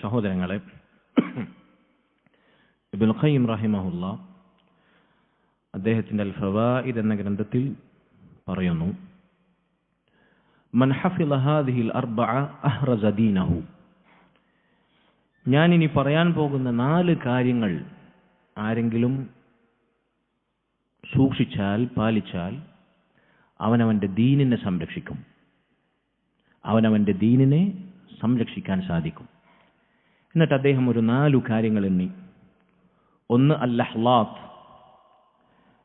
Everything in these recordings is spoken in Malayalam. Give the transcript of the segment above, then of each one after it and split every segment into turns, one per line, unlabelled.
സഹോദരങ്ങളെ റഹിമഹുല്ല അദ്ദേഹത്തിന്റെ അൽ ഫവായിദ് എന്ന ഗ്രന്ഥത്തിൽ പറയുന്നു മൻ ഹഫില ഹാദിഹിൽ അർബഅ അഹ്റസ ദീനഹു. ഞാൻ ഇനി പറയാൻ പോകുന്ന നാല് കാര്യങ്ങൾ ആരെങ്കിലും സൂക്ഷിച്ചാൽ പാലിച്ചാൽ അവനവന്റെ ദീനിനെ സംരക്ഷിക്കും. അവനവന്റെ ദീനിനെ സംരക്ഷിക്കാൻ സാധിക്കും. എന്നിട്ട് അദ്ദേഹം ഒരു നാലു കാര്യങ്ങൾ എണ്ണി. ഒന്ന് അൽ ലഹ്ലാത്ത്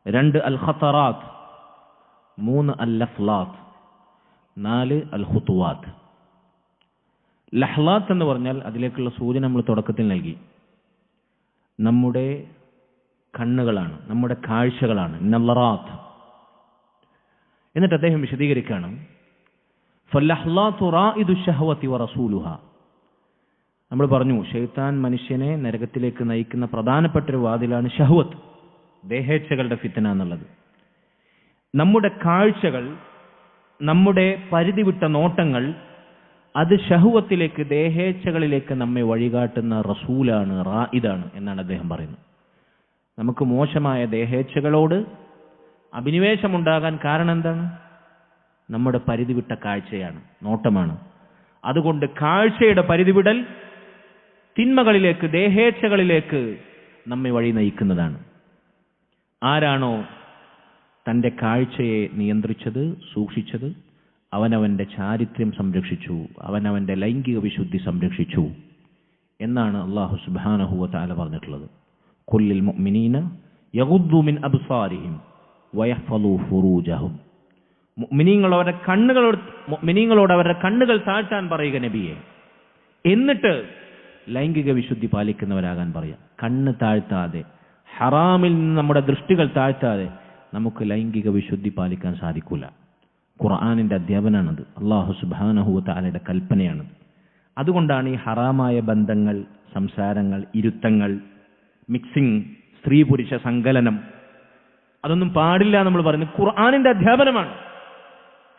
രണ്ട് അൽ ഖത്തറാത്ത് മൂന്ന് അൽ ലഫ്ലാത്ത് നാല് അൽ ഹുത്തുവാത്ത് ലഹ്ലാത്ത് എന്ന് പറഞ്ഞാൽ അതിലേക്കുള്ള സൂചന നമ്മൾ തുടക്കത്തിൽ നൽകി. നമ്മുടെ കണ്ണുകളാണ് നമ്മുടെ കാഴ്ചകളാണ്. നല്ലറാത്ത് എന്നിട്ട് അദ്ദേഹം വിശദീകരിക്കുകയാണ്. നമ്മൾ പറഞ്ഞു ഷെയ്ത്താൻ മനുഷ്യനെ നരകത്തിലേക്ക് നയിക്കുന്ന പ്രധാനപ്പെട്ട ഒരു വാതിലാണ് ഷഹവത്ത് ദേഹേച്ഛകളുടെ ഫിത്തന എന്നുള്ളത്. നമ്മുടെ കാഴ്ചകൾ നമ്മുടെ പരിധി വിട്ട നോട്ടങ്ങൾ അത് ഷഹുവത്തിലേക്ക് ദേഹേച്ഛകളിലേക്ക് നമ്മെ വഴികാട്ടുന്ന റസൂലാണ് റാ ഇതാണ് എന്നാണ് അദ്ദേഹം പറയുന്നത്. നമുക്ക് മോശമായ ദേഹേച്ഛകളോട് അഭിനിവേശമുണ്ടാകാൻ കാരണം എന്താണ്? നമ്മുടെ പരിധി വിട്ട കാഴ്ചയാണ് നോട്ടമാണ്. അതുകൊണ്ട് കാഴ്ചയുടെ പരിധി വിടൽ തിന്മകളിലേക്ക് ദേഹേച്ഛകളിലേക്ക് നമ്മെ വഴി നയിക്കുന്നതാണ്. ആരാണോ തന്റെ കാഴ്ചയെ നിയന്ത്രിച്ചത് സൂക്ഷിച്ചത് അവനവന്റെ ചാരിത്രം സംരക്ഷിച്ചു അവനവന്റെ ലൈംഗിക വിശുദ്ധി സംരക്ഷിച്ചു എന്നാണ് അള്ളാഹു സുബാനഹുവ താല പറഞ്ഞിട്ടുള്ളത്. കുല്ലിൽ മിനീന യഹുദ്ദുമിൻ അബ്സാരിഹിം വയഫലു ഫുറൂജഹും. മുഅ്മിനീങ്ങൾ അവരുടെ കണ്ണുകളോട് മുഅ്മിനീങ്ങളോട് അവരുടെ കണ്ണുകൾ താഴ്ത്താൻ പറയുക നബിയെ. എന്നിട്ട് ലൈംഗിക വിശുദ്ധി പാലിക്കുന്നവരാകാൻ പറയാം കണ്ണ് താഴ്ത്താതെ ഹറാമിൽ നിന്ന് നമ്മുടെ ദൃഷ്ടികൾ താഴ്ത്താതെ നമുക്ക് ലൈംഗിക വിശുദ്ധി പാലിക്കാൻ സാധിക്കൂല. ഖുർആാനിന്റെ അധ്യാപനാണത്. അള്ളാഹു സുബാനഹുത്താലയുടെ കൽപ്പനയാണത്. അതുകൊണ്ടാണ് ഈ ഹറാമായ ബന്ധങ്ങൾ സംസാരങ്ങൾ ഇരുത്തങ്ങൾ മിക്സിംഗ് സ്ത്രീ പുരുഷ സങ്കലനം അതൊന്നും പാടില്ല നമ്മൾ പറയുന്നത്. ഖുർആാനിന്റെ അധ്യാപനമാണ്.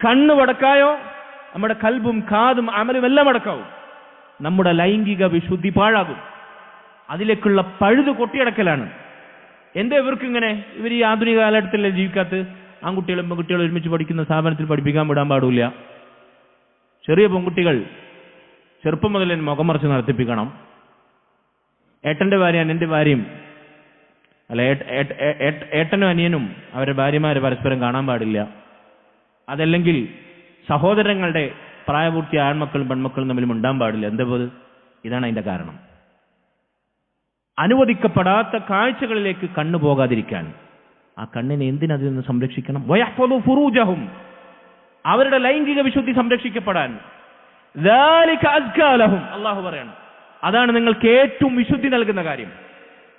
കണ്ണ് വടക്കായോ? നമ്മുടെ കൽബും കാതും അമലും എല്ലാം അടക്കാവും നമ്മുടെ ലൈംഗിക വിശുദ്ധി പാഴാകും. അതിലേക്കുള്ള പഴുത് കൊട്ടിയടക്കലാണ്. എന്റെ ഇവർക്ക് ഇങ്ങനെ ഇവർ ഈ ആധുനിക കാലഘട്ടത്തിലെ ജീവിക്കാത്ത ആൺകുട്ടികളും പെൺകുട്ടികളും ഒരുമിച്ച് പഠിക്കുന്ന സ്ഥാപനത്തിൽ പഠിപ്പിക്കാൻ വിടാൻ പാടില്ല. ചെറിയ പെൺകുട്ടികൾ ചെറുപ്പം മുതൽ എന്നെ മുഖം മറിച്ച് നടത്തിപ്പിക്കണം. ഏട്ടന്റെ ഭാര്യ എന്റെ ഭാര്യയും അല്ല ഏട്ടനും അനിയനും അവരുടെ ഭാര്യമാരെ പരസ്പരം കാണാൻ പാടില്ല. അതല്ലെങ്കിൽ സഹോദരങ്ങളുടെ പ്രായപൂർത്തി ആൺമക്കളും പെൺമക്കളും തമ്മിലും ഉണ്ടാൻ പാടില്ല. എന്താ പോത് ഇതാണ് അതിന്റെ കാരണം. അനുവദിക്കപ്പെടാത്ത കാഴ്ചകളിലേക്ക് കണ്ണു പോകാതിരിക്കാൻ ആ കണ്ണിനെ എന്തിനതിൽ നിന്ന് സംരക്ഷിക്കണം? വയഹ്ഫദു ഫുറൂജഹും. അവരുടെ ലൈംഗിക വിശുദ്ധി സംരക്ഷിക്കപ്പെടാൻ. അള്ളാഹു പറയണം. അതാണ് നിങ്ങൾക്ക് ഏറ്റവും വിശുദ്ധി നൽകുന്ന കാര്യം.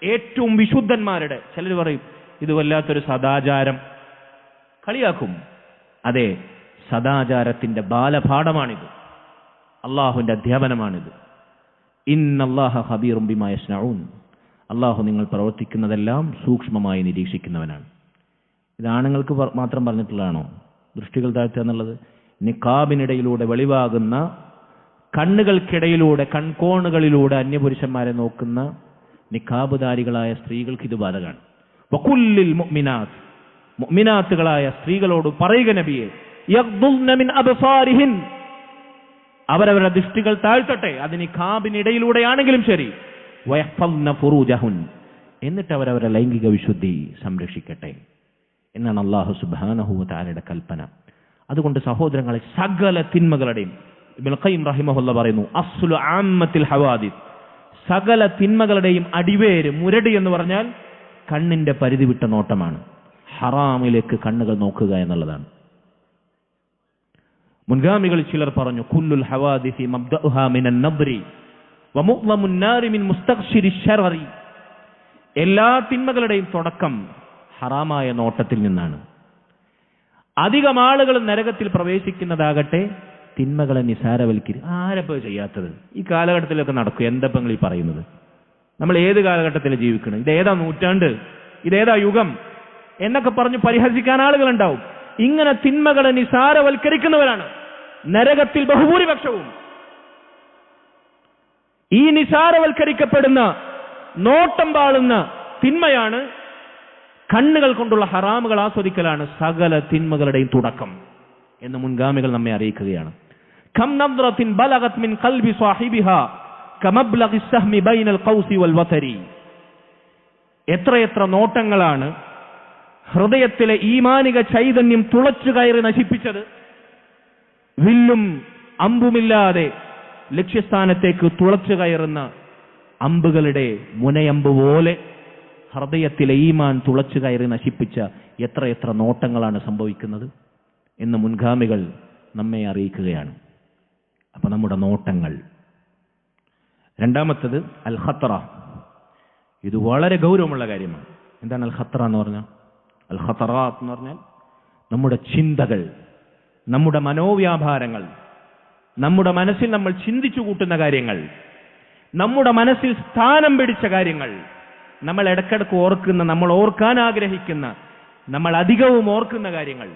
ഏറ്റവും വിശുദ്ധന്മാരുടെ ചിലർ പറയും ഇത് വല്ലാത്തൊരു സദാചാരം. കളിയാക്കും. അതെ സദാചാരത്തിന്റെ ബാലപാഠമാണിത്. അള്ളാഹുവിന്റെ അധ്യാപനമാണിത്. ഇന്നല്ലാഹ ഹബീറും ബിമായസ്നഊൻ അള്ളാഹു നിങ്ങൾ പ്രവർത്തിക്കുന്നതെല്ലാം സൂക്ഷ്മമായി നിരീക്ഷിക്കുന്നവനാണ്. ഇത് ആണുങ്ങൾക്ക് മാത്രം പറഞ്ഞിട്ടുള്ളതാണോ? ദൃഷ്ടികൾ താഴ്ത്തുക എന്നുള്ളത്? നിക്കാബിനിടയിലൂടെ വെളിവാകുന്ന കണ്ണുകൾക്കിടയിലൂടെ കൺകോണുകളിലൂടെ അന്യപുരുഷന്മാരെ നോക്കുന്ന നിക്കാബുധാരികളായ സ്ത്രീകൾക്ക് ഇത് ബാധകമാണ്. വക്കുല്ലിൽ മുഅ്മിനാത്തുകളായ സ്ത്രീകളോട് പറയുക നബിയെ അവരവരുടെ ദൃഷ്ടികൾ താഴ്ത്തട്ടെ അതിന് കാബിനിടയിലൂടെയാണെങ്കിലും ശരി. എന്നിട്ട് അവരവരുടെ ലൈംഗിക വിശുദ്ധി സംരക്ഷിക്കട്ടെ എന്നാണ് അള്ളാഹു സുബാനഹു താലയുടെ കൽപ്പന. അതുകൊണ്ട് സഹോദരങ്ങളെ സകല തിന്മകളുടെയും പറയുന്നു അസ്ലു ആമ്മത്തിൽ ഹവാദിത് സകല തിന്മകളുടെയും അടിവേര് മുരടി എന്ന് പറഞ്ഞാൽ കണ്ണിന്റെ പരിധി വിട്ട നോട്ടമാണ്. ഹറാമിലേക്ക് കണ്ണുകൾ നോക്കുക എന്നുള്ളതാണ്. മുൻഗാമികൾ ചിലർ പറഞ്ഞു കുല്ലുൽ ഹവാദിഫി എല്ലാ തിന്മകളുടെയും തുടക്കം ഹറാമായ നോട്ടത്തിൽ നിന്നാണ്. അധികം ആളുകൾ നരകത്തിൽ പ്രവേശിക്കുന്നതാകട്ടെ തിന്മകളെ നിസാരവൽക്കരി ആരപ്പോ ചെയ്യാത്തത്? ഈ കാലഘട്ടത്തിലൊക്കെ നടക്കും. എന്തപ്പങ്ങൾ ഈ പറയുന്നത്? നമ്മൾ ഏത് കാലഘട്ടത്തിൽ ജീവിക്കണം ഇതേതാ നൂറ്റാണ്ട്? ഇതേതാ യുഗം? എന്നൊക്കെ പറഞ്ഞു പരിഹസിക്കാൻ ആളുകളുണ്ടാവും. ഇങ്ങനെ തിന്മകളെ നിസാരവൽക്കരിക്കുന്നവരാണ്. നരകത്തിൽ ബഹുഭൂരിപക്ഷവും. ഈ നിസാരവൽക്കരിക്കപ്പെടുന്ന നോട്ടം പാളുന്ന തിന്മയാണ് കണ്ണുകൾ കൊണ്ടുള്ള ഹറാമുകൾ ആസ്വദിക്കലാണ് സകല തിന്മകളുടെയും തുടക്കം എന്ന് മുൻഗാമികൾ നമ്മെ അറിയിക്കുകയാണ്. കം ബലഗത് മിൻ ഖൽബി ബൈനൽ ഖൗസി വൽ വതരി. എത്രയെത്ര നോട്ടങ്ങളാണ് ഹൃദയത്തിലെ ഈമാനിക ചൈതന്യം തുളച്ചു കയറി നശിപ്പിച്ചത് വില്ലും അമ്പുമില്ലാതെ ലക്ഷ്യസ്ഥാനത്തേക്ക് തുളച്ചു കയറുന്ന അമ്പുകളുടെ മുനയമ്പ് പോലെ ഹൃദയത്തിലെ ഈമാൻ തുളച്ചു കയറി നശിപ്പിച്ച എത്രയെത്ര നോട്ടങ്ങളാണ് സംഭവിക്കുന്നത് എന്ന് മുൻഗാമികൾ നമ്മെ അറിയിക്കുകയാണ്. അപ്പൊ നമ്മുടെ നോട്ടങ്ങൾ. രണ്ടാമത്തത് അൽ ഖത്തറ ഇത് വളരെ ഗൗരവമുള്ള കാര്യമാണ്. എന്താണ് അൽ ഖത്തറ എന്ന് പറഞ്ഞാൽ? അൽ ഖത്തറാത്ത് എന്ന് പറഞ്ഞാൽ നമ്മുടെ ചിന്തകൾ നമ്മുടെ മനോവ്യാപാരങ്ങൾ നമ്മുടെ മനസ്സിൽ നമ്മൾ ചിന്തിച്ചു കൂട്ടുന്ന കാര്യങ്ങൾ നമ്മുടെ മനസ്സിൽ സ്ഥാനം പിടിച്ച കാര്യങ്ങൾ നമ്മൾ ഇടക്കിടക്ക് ഓർക്കുന്ന നമ്മൾ ഓർക്കാൻ ആഗ്രഹിക്കുന്ന നമ്മൾ അധികവും ഓർക്കുന്ന കാര്യങ്ങൾ.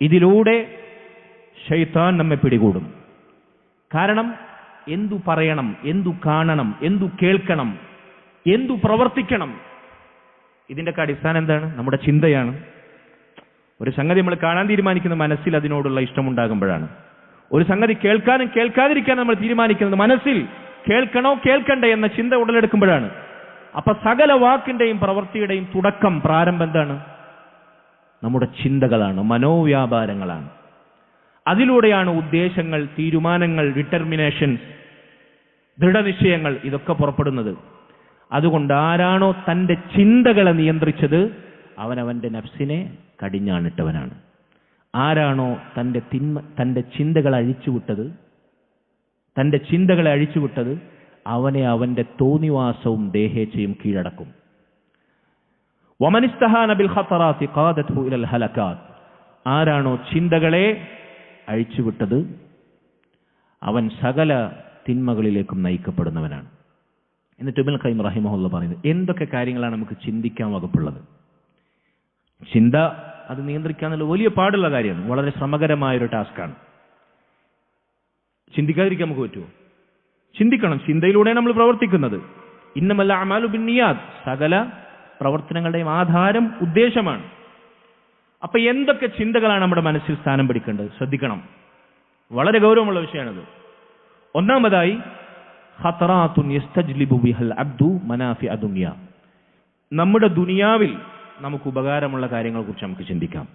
ഇതിലൂടെ ഷെയ്ത്താൻ നമ്മെ പിടികൂടും. കാരണം എന്തു പറയണം എന്തു കാണണം എന്തു കേൾക്കണം എന്തു പ്രവർത്തിക്കണം ഇതിന്റെയൊക്കെ അടിസ്ഥാനം എന്താണ്? നമ്മുടെ ചിന്തയാണ്. ഒരു സംഗതി നമ്മൾ കാണാൻ തീരുമാനിക്കുന്ന മനസ്സിൽ അതിനോടുള്ള ഇഷ്ടമുണ്ടാകുമ്പോഴാണ്. ഒരു സംഗതി കേൾക്കാനും കേൾക്കാതിരിക്കാനും നമ്മൾ തീരുമാനിക്കുന്നത് മനസ്സിൽ കേൾക്കണോ കേൾക്കണ്ടേ എന്ന ചിന്ത ഉടലെടുക്കുമ്പോഴാണ്. അപ്പൊ സകല വാക്കിന്റെയും പ്രവൃത്തിയുടെയും തുടക്കം പ്രാരംഭം എന്താണ്? നമ്മുടെ ചിന്തകളാണ് മനോവ്യാപാരങ്ങളാണ്. അതിലൂടെയാണ് ഉദ്ദേശങ്ങൾ തീരുമാനങ്ങൾ ഡിറ്റർമിനേഷൻസ് ദൃഢനിശ്ചയങ്ങൾ ഇതൊക്കെ പുറപ്പെടുന്നത്. അതുകൊണ്ട് ആരാണോ തന്റെ ചിന്തകളെ നിയന്ത്രിച്ചത്? അവനവന്റെ നഫ്സിനെ കടിഞ്ഞാണിട്ടവനാണ്. ആരാണോ തന്റെ തിന്മ തന്റെ ചിന്തകളെ അഴിച്ചുവിട്ടത്? തന്റെ ചിന്തകളെ അഴിച്ചുവിട്ടത് അവനെ അവന്റെ തോന്നിവാസവും ദേഹേച്ഛയും കീഴടക്കും. ഇലൽ ആരാണോ ചിന്തകളെ അഴിച്ചുവിട്ടത്? അവൻ സകല തിന്മകളിലേക്കും നയിക്കപ്പെടുന്നവനാണ്. എന്നിട്ട് ഇബിൻ ഖൈം റഹിമഹുള്ള പറയുന്നത് എന്തൊക്കെ കാര്യങ്ങളാണ് നമുക്ക് ചിന്തിക്കാൻ വകുപ്പുള്ളത്? ചിന്ത അത് നിയന്ത്രിക്കുക എന്നുള്ള വലിയ പാടുള്ള കാര്യമാണ് വളരെ ശ്രമകരമായ ഒരു ടാസ്ക്കാണ്. ചിന്തിക്കാതിരിക്കാൻ നമുക്ക് പറ്റുമോ? ചിന്തിക്കണം. ചിന്തയിലൂടെയാണ് നമ്മൾ പ്രവർത്തിക്കുന്നത്. ഇന്നമല്ല അമാലു ബിന്നിയാദ് സകല പ്രവർത്തനങ്ങളുടെയും ആധാരം ഉദ്ദേശമാണ്. അപ്പൊ എന്തൊക്കെ ചിന്തകളാണ് നമ്മുടെ മനസ്സിൽ സ്ഥാനം പിടിക്കേണ്ടത്? ശ്രദ്ധിക്കണം. വളരെ ഗൗരവമുള്ള വിഷയമാണിത്. ഒന്നാമതായി ഖത്തറാത്തുൻ യസ്തജ്ലിബു ബിഹൽ അബ്ദു മനാഫി അദുനിയ നമ്മുടെ ദുനിയാവിൽ നമുക്ക് ഉപകാരമുള്ള കാര്യങ്ങളെ കുറിച്ച് നമുക്ക് ചിന്തിക്കാം.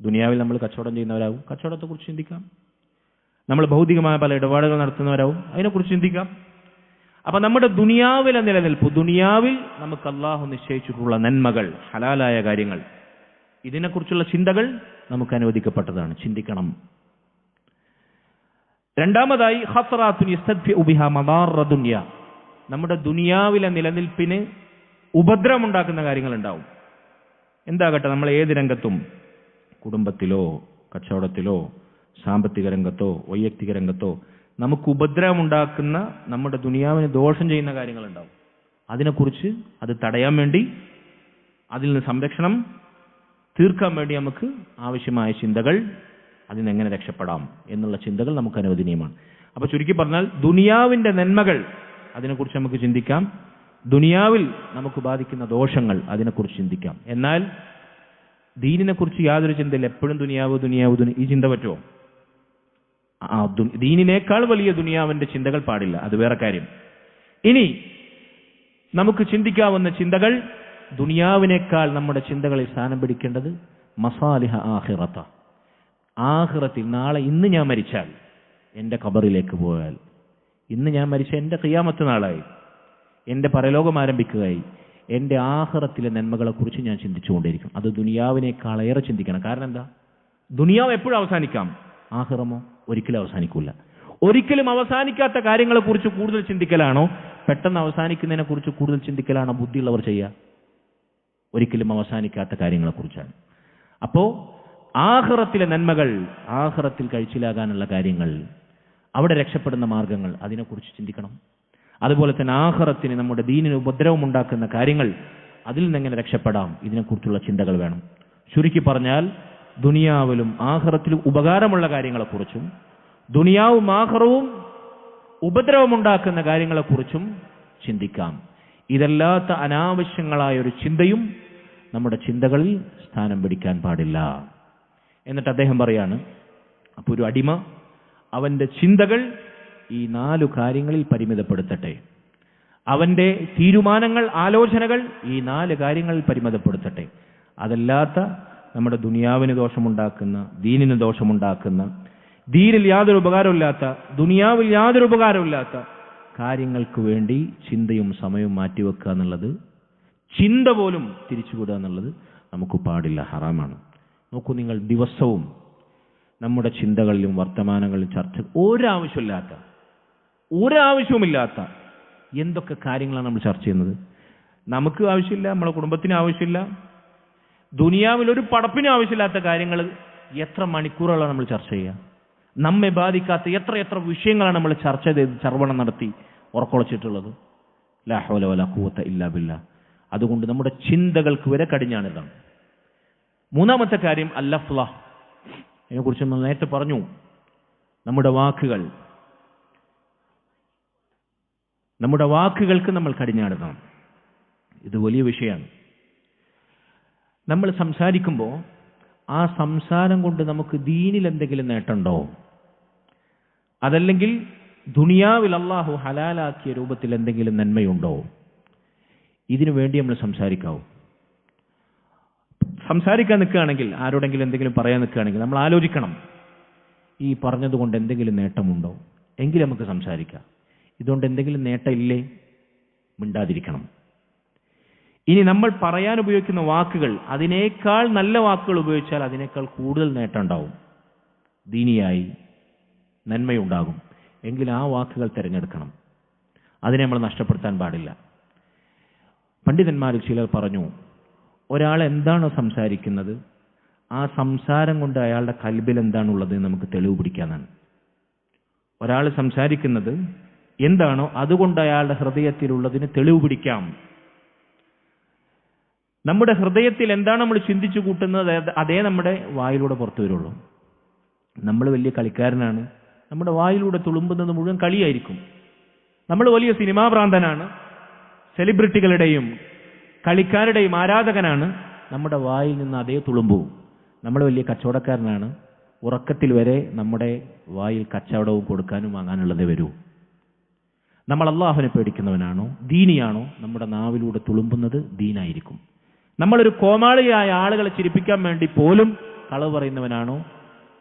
ദുനിയാവിൽ നമ്മൾ കച്ചവടം ചെയ്യുന്നവരാകും കച്ചവടത്തെക്കുറിച്ച് ചിന്തിക്കാം. നമ്മൾ ഭൗതികമായ പല ഇടപാടുകൾ നടത്തുന്നവരാവും. അതിനെക്കുറിച്ച് ചിന്തിക്കാം. അപ്പൊ നമ്മുടെ ദുനിയാവിലെ നിലനിൽപ്പ് ദുനിയാവിൽ നമുക്ക് അള്ളാഹു നിശ്ചയിച്ചിട്ടുള്ള നന്മകൾ ഹലാലായ കാര്യങ്ങൾ ഇതിനെക്കുറിച്ചുള്ള ചിന്തകൾ നമുക്ക് അനുവദിക്കപ്പെട്ടതാണ്. ചിന്തിക്കണം. രണ്ടാമതായി ദുനിയ. നമ്മുടെ ദുനിയാവിലെ നിലനിൽപ്പിന് ഉപദ്രവമുണ്ടാക്കുന്ന കാര്യങ്ങൾ ഉണ്ടാവും എന്താകട്ടെ നമ്മൾ ഏത് രംഗത്തും? കുടുംബത്തിലോ കച്ചവടത്തിലോ സാമ്പത്തിക രംഗത്തോ വൈയക്തിക രംഗത്തോ നമുക്ക് ഉപദ്രവമുണ്ടാക്കുന്ന നമ്മുടെ ദുനിയാവിന് ദോഷം ചെയ്യുന്ന കാര്യങ്ങൾ ഉണ്ടാവും അതിനെക്കുറിച്ച് അത് തടയാൻ വേണ്ടി അതിൽ നിന്ന് സംരക്ഷണം തീർക്കാൻ വേണ്ടി നമുക്ക് ആവശ്യമായ ചിന്തകൾ അതിൽ നിന്ന് എങ്ങനെ രക്ഷപ്പെടാം എന്നുള്ള ചിന്തകൾ നമുക്ക് അനുവദനീയമാണ്. അപ്പൊ ചുരുക്കി പറഞ്ഞാൽ ദുനിയാവിന്റെ നന്മകൾ അതിനെക്കുറിച്ച് നമുക്ക് ചിന്തിക്കാം. ദുനിയാവിൽ നമുക്ക് ബാധിക്കുന്ന ദോഷങ്ങൾ അതിനെക്കുറിച്ച് ചിന്തിക്കാം. എന്നാൽ ദീനിനെക്കുറിച്ച് യാതൊരു ചിന്തയില്ല. എപ്പോഴും ദുനിയാവ് ദുനിയാവ് ദുനി ഈ ചിന്ത പറ്റുമോ? ആ ദീനിനേക്കാൾ വലിയ ദുനിയാവിന്റെ ചിന്തകൾ പാടില്ല. അത് വേറെ കാര്യം. ഇനി നമുക്ക് ചിന്തിക്കാവുന്ന ചിന്തകൾ ദുനിയാവിനേക്കാൾ നമ്മുടെ ചിന്തകളിൽ സ്ഥാനം പിടിക്കേണ്ടത് മസാലിഹ ആഹിറത്ത ആഹിറത്തിൽ നാളെ ഇന്ന് ഞാൻ മരിച്ചാൽ എന്റെ കബറിലേക്ക് പോയാൽ. ഇന്ന് ഞാൻ മരിച്ച എന്റെ ഖിയാമത്ത് നാളായി. എന്റെ പരലോകം ആരംഭിക്കുകയായി. എന്റെ ആഹ്റത്തിലെ നന്മകളെക്കുറിച്ച് ഞാൻ ചിന്തിച്ചുകൊണ്ടിരിക്കും അത് ദുനിയാവിനേക്കാൾ ഏറെ ചിന്തിക്കണം. കാരണം എന്താ? ദുനിയാവ് എപ്പോഴും അവസാനിക്കാം. ആഹ്റമോ ഒരിക്കലും അവസാനിക്കില്ല ഒരിക്കലും അവസാനിക്കാത്ത കാര്യങ്ങളെക്കുറിച്ച് കൂടുതൽ ചിന്തിക്കലാണോ? പെട്ടെന്ന് അവസാനിക്കുന്നതിനെ കുറിച്ച് കൂടുതൽ ചിന്തിക്കലാണോ ബുദ്ധിയുള്ളവർ ചെയ്യുക? ഒരിക്കലും അവസാനിക്കാത്ത കാര്യങ്ങളെക്കുറിച്ചാണ്. അപ്പോ ആഹ്റത്തിലെ നന്മകൾ ആഹ്റത്തിൽ കഴിച്ചിലാകാനുള്ള കാര്യങ്ങൾ അവിടെ രക്ഷപ്പെടുന്ന മാർഗങ്ങൾ അതിനെക്കുറിച്ച് ചിന്തിക്കണം. അതുപോലെ തന്നെ ആഹ്റത്തിന് നമ്മുടെ ദീനിന് ഉപദ്രവമുണ്ടാക്കുന്ന കാര്യങ്ങൾ അതിൽ നിന്ന് എങ്ങനെ രക്ഷപ്പെടാം? ഇതിനെക്കുറിച്ചുള്ള ചിന്തകൾ വേണം. ചുരുക്കി പറഞ്ഞാൽ ദുനിയാവിലും ആഹ്റത്തിലും ഉപകാരമുള്ള കാര്യങ്ങളെക്കുറിച്ചും ദുനിയാവും ആഹ്റവും ഉപദ്രവമുണ്ടാക്കുന്ന കാര്യങ്ങളെക്കുറിച്ചും ചിന്തിക്കാം. ഇതല്ലാത്ത അനാവശ്യങ്ങളായ ഒരു ചിന്തയും നമ്മുടെ ചിന്തകളിൽ സ്ഥാനം പിടിക്കാൻ പാടില്ല. എന്നിട്ട് അദ്ദേഹം പറയാണ് അപ്പോൾ ഒരു അടിമ അവന്റെ ചിന്തകൾ ഈ നാലു കാര്യങ്ങളിൽ പരിമിതപ്പെടുത്തട്ടെ. അവന്റെ തീരുമാനങ്ങൾ ആലോചനകൾ ഈ നാല് കാര്യങ്ങളിൽ പരിമിതപ്പെടുത്തട്ടെ. അതല്ലാത്ത നമ്മുടെ ദുനിയാവിന് ദോഷമുണ്ടാക്കുന്ന ദീനിന് ദോഷമുണ്ടാക്കുന്ന ദീനിൽ യാതൊരു ഉപകാരമില്ലാത്ത ദുനിയാവിൽ യാതൊരു ഉപകാരമില്ലാത്ത കാര്യങ്ങൾക്ക് വേണ്ടി ചിന്തയും സമയവും മാറ്റിവെക്കുക എന്നുള്ളത് ചിന്ത പോലും തിരിച്ചുവിടുക എന്നുള്ളത് നമുക്ക് പാടില്ല ഹറാമാണ്. നോക്കൂ നിങ്ങൾ ദിവസവും നമ്മുടെ ചിന്തകളിലും വർത്തമാനങ്ങളിലും ചർച്ച ഒരാവശ്യമില്ലാത്ത ഒരാവശ്യവുമില്ലാത്ത എന്തൊക്കെ കാര്യങ്ങളാണ് നമ്മൾ ചർച്ച ചെയ്യുന്നത്? നമുക്ക് ആവശ്യമില്ല നമ്മുടെ കുടുംബത്തിന് ആവശ്യമില്ല ദുനിയാവിൽ ഒരു പടപ്പിനും ആവശ്യമില്ലാത്ത കാര്യങ്ങൾ എത്ര മണിക്കൂറുകളാണ് നമ്മൾ ചർച്ച ചെയ്യുക? നമ്മെ ബാധിക്കാത്ത എത്ര എത്ര വിഷയങ്ങളാണ് നമ്മൾ ചർച്ച ചെയ്ത് ചർവണം നടത്തി ഉറക്കൊളച്ചിട്ടുള്ളത്? ലാഹോല വല കൂവത്ത ഇല്ല ബില്ല. അതുകൊണ്ട് നമ്മുടെ ചിന്തകൾക്ക് വരെ കടിഞ്ഞാണിതാണ്. മൂന്നാമത്തെ കാര്യം അല്ലഫ്ല അതിനെക്കുറിച്ച് നമ്മൾ നേരത്തെ പറഞ്ഞു. നമ്മുടെ വാക്കുകൾ. നമ്മുടെ വാക്കുകൾക്ക് നമ്മൾ കടിഞ്ഞാടണം ഇത് വലിയ വിഷയമാണ്. നമ്മൾ സംസാരിക്കുമ്പോൾ ആ സംസാരം കൊണ്ട് നമുക്ക് ദീനിൽ എന്തെങ്കിലും നേട്ടമുണ്ടോ? അതല്ലെങ്കിൽ ദുനിയാവിൽ അള്ളാഹു ഹലാലാക്കിയ രൂപത്തിൽ എന്തെങ്കിലും നന്മയുണ്ടോ? ഇതിനു വേണ്ടി നമ്മൾ സംസാരിക്കാവൂ. സംസാരിക്കാൻ നിൽക്കുകയാണെങ്കിൽ ആരോടെങ്കിലും എന്തെങ്കിലും പറയാൻ നിൽക്കുകയാണെങ്കിൽ നമ്മൾ ആലോചിക്കണം. ഈ പറഞ്ഞതുകൊണ്ട് എന്തെങ്കിലും നേട്ടമുണ്ടോ? എങ്കിൽ നമുക്ക് സംസാരിക്കാം. ഇതുകൊണ്ട് എന്തെങ്കിലും നേട്ടമില്ലേ? മിണ്ടാതിരിക്കണം. ഇനി നമ്മൾ പറയാൻ ഉപയോഗിക്കുന്ന വാക്കുകൾ അതിനേക്കാൾ നല്ല വാക്കുകൾ ഉപയോഗിച്ചാൽ അതിനേക്കാൾ കൂടുതൽ നേട്ടം ഉണ്ടാവും. ദീനിയായി നന്മയുണ്ടാകും. എങ്കിൽ ആ വാക്കുകൾ തിരഞ്ഞെടുക്കണം. അതിനെ നമ്മൾ നഷ്ടപ്പെടുത്താൻ പാടില്ല. പണ്ഡിതന്മാരിൽ ചിലർ പറഞ്ഞു ഒരാൾ എന്താണോ സംസാരിക്കുന്നത് ആ സംസാരം കൊണ്ട് അയാളുടെ കൽബിൽ എന്താണുള്ളത് നമുക്ക് തെളിവ് പിടിക്കാനാണ്. ഒരാൾ സംസാരിക്കുന്നത് എന്താണോ അതുകൊണ്ട് അയാളുടെ ഹൃദയത്തിലുള്ളതിന് തെളിവ് പിടിക്കാം. നമ്മുടെ ഹൃദയത്തിൽ എന്താണ് നമ്മൾ ചിന്തിച്ചു കൂട്ടുന്നത് അതേ നമ്മുടെ വായിലൂടെ പുറത്തു വരുള്ളൂ. നമ്മൾ വലിയ കളിക്കാരനാണ്. നമ്മുടെ വായിലൂടെ തുളുമ്പുന്നത് മുഴുവൻ കളിയായിരിക്കും. നമ്മൾ വലിയ സിനിമാ ഭ്രാന്തനാണ് സെലിബ്രിറ്റികളുടെയും കളിക്കാരുടെയും ആരാധകനാണ്? നമ്മുടെ വായിൽ നിന്ന് അതേ തുളുമ്പും നമ്മൾ വലിയ കച്ചവടക്കാരനാണ്. ഉറക്കത്തിൽ വരെ നമ്മുടെ വായിൽ കച്ചവടവും കൊടുക്കാനും വാങ്ങാനുള്ളതേ വരൂ. നമ്മൾ അള്ളാഹുവിനെ പേടിക്കുന്നവനാണോ? ദീനിയാണോ? നമ്മുടെ നാവിലൂടെ തുളുമ്പുന്നത് ദീനായിരിക്കും. നമ്മളൊരു കോമാളിയായ ആളുകളെ ചിരിപ്പിക്കാൻ വേണ്ടി പോലും കളവ് പറയുന്നവനാണോ?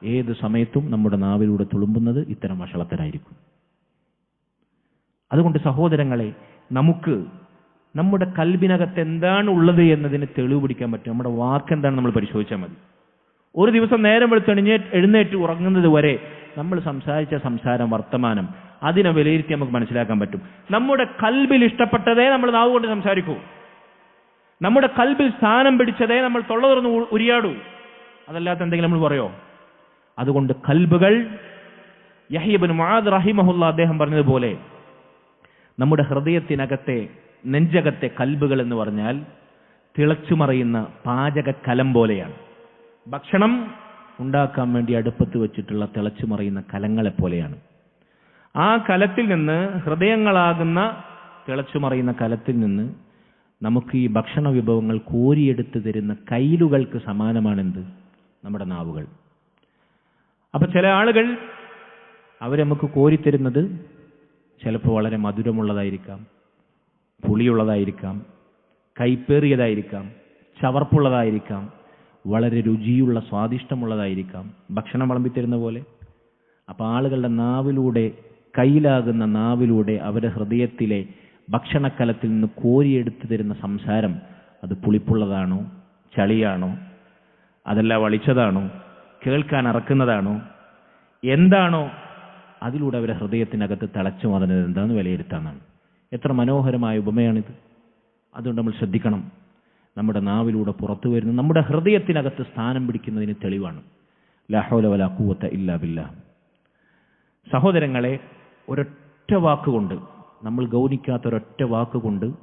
ഏത് സമയത്തും നമ്മുടെ നാവിലൂടെ തുളുമ്പുന്നത് ഇത്തരം വഷളത്തരായിരിക്കും. അതുകൊണ്ട് സഹോദരങ്ങളെ നമുക്ക് നമ്മുടെ കൽബിനകത്ത് എന്താണ് ഉള്ളത് എന്നതിന് തെളിവ് പിടിക്കാൻ പറ്റും. നമ്മുടെ വാക്ക് എന്താണ് നമ്മൾ പരിശോധിച്ചാൽ മതി. ഒരു ദിവസം നേരം വെളുത്തെണിഞ്ഞ് എഴുന്നേറ്റ് ഉറങ്ങുന്നത് വരെ നമ്മൾ സംസാരിച്ച സംസാരം വർത്തമാനം അതിനെ വിലയിരുത്തി നമുക്ക് മനസ്സിലാക്കാൻ പറ്റും. നമ്മുടെ കൽബിൽ ഇഷ്ടപ്പെട്ടതേ നമ്മൾ നാവ് കൊണ്ട് സംസാരിക്കൂ. നമ്മുടെ കൽബിൽ സ്ഥാനം പിടിച്ചതേ നമ്മൾ തൊള്ള തുറന്ന് ഉരിയാടൂ. അതല്ലാത്ത എന്തെങ്കിലും നമ്മൾ പറയോ? അതുകൊണ്ട് കൽബുകൾ യഹീബൻ മുആദ് റഹിമഹുല്ല അദ്ദേഹം പറഞ്ഞതുപോലെ നമ്മുടെ ഹൃദയത്തിനകത്തെ നെഞ്ചകത്തെ കൽബുകൾ എന്ന് പറഞ്ഞാൽ തിളച്ചുമറിയുന്ന പാചക കലം പോലെയാണ്. ഭക്ഷണം ഉണ്ടാക്കാൻ വേണ്ടി അടുപ്പത്ത് വെച്ചിട്ടുള്ള തിളച്ചുമറിയുന്ന കലങ്ങളെ പോലെയാണ്. ആ കലത്തിൽ നിന്ന് ഹൃദയങ്ങളാകുന്ന തിളച്ചുമറിയുന്ന കലത്തിൽ നിന്ന് നമുക്ക് ഈ ഭക്ഷണ വിഭവങ്ങൾ കോരിയെടുത്ത് തരുന്ന കയ്യിലുകൾക്ക് സമാനമാണെന്ത്? നമ്മുടെ നാവുകൾ. അപ്പൊ ചില ആളുകൾ അവർ നമുക്ക് കോരിത്തരുന്നത് ചിലപ്പോൾ വളരെ മധുരമുള്ളതായിരിക്കാം. പുളിയുള്ളതായിരിക്കാം കൈപ്പേറിയതായിരിക്കാം ചവർപ്പുള്ളതായിരിക്കാം വളരെ രുചിയുള്ള സ്വാദിഷ്ടമുള്ളതായിരിക്കാം. ഭക്ഷണം വിളമ്പിത്തരുന്ന പോലെ അപ്പോൾ ആളുകളുടെ നാവിലൂടെ കയ്യിലാകുന്ന നാവിലൂടെ അവരുടെ ഹൃദയത്തിലെ ഭക്ഷണക്കലത്തിൽ നിന്ന് കോരിയെടുത്തു തരുന്ന സംസാരം അത് പുളിപ്പുള്ളതാണോ ചളിയാണോ അതല്ല വളിച്ചതാണോ കേൾക്കാൻ അറക്കുന്നതാണോ എന്താണോ അതിലൂടെ അവരുടെ ഹൃദയത്തിനകത്ത് തിളച്ചു മതനത് എന്താണെന്ന് വിലയിരുത്താനാണ്. എത്ര മനോഹരമായ ഉപമയാണിത്. അതുകൊണ്ട് നമ്മൾ ശ്രദ്ധിക്കണം. നമ്മുടെ നാവിലൂടെ പുറത്തു വരുന്ന നമ്മുടെ ഹൃദയത്തിനകത്ത് സ്ഥാനം പിടിക്കുന്നതിന് തെളിവാണ്. ലാഹോല വല കൂവത്ത ഇല്ലാ ബില്ല. സഹോദരങ്ങളെ ഒരൊറ്റ വാക്കുകൊണ്ട് നമ്മൾ ഗൗനിക്കാത്ത ഒരൊറ്റ വാക്കുകൊണ്ട്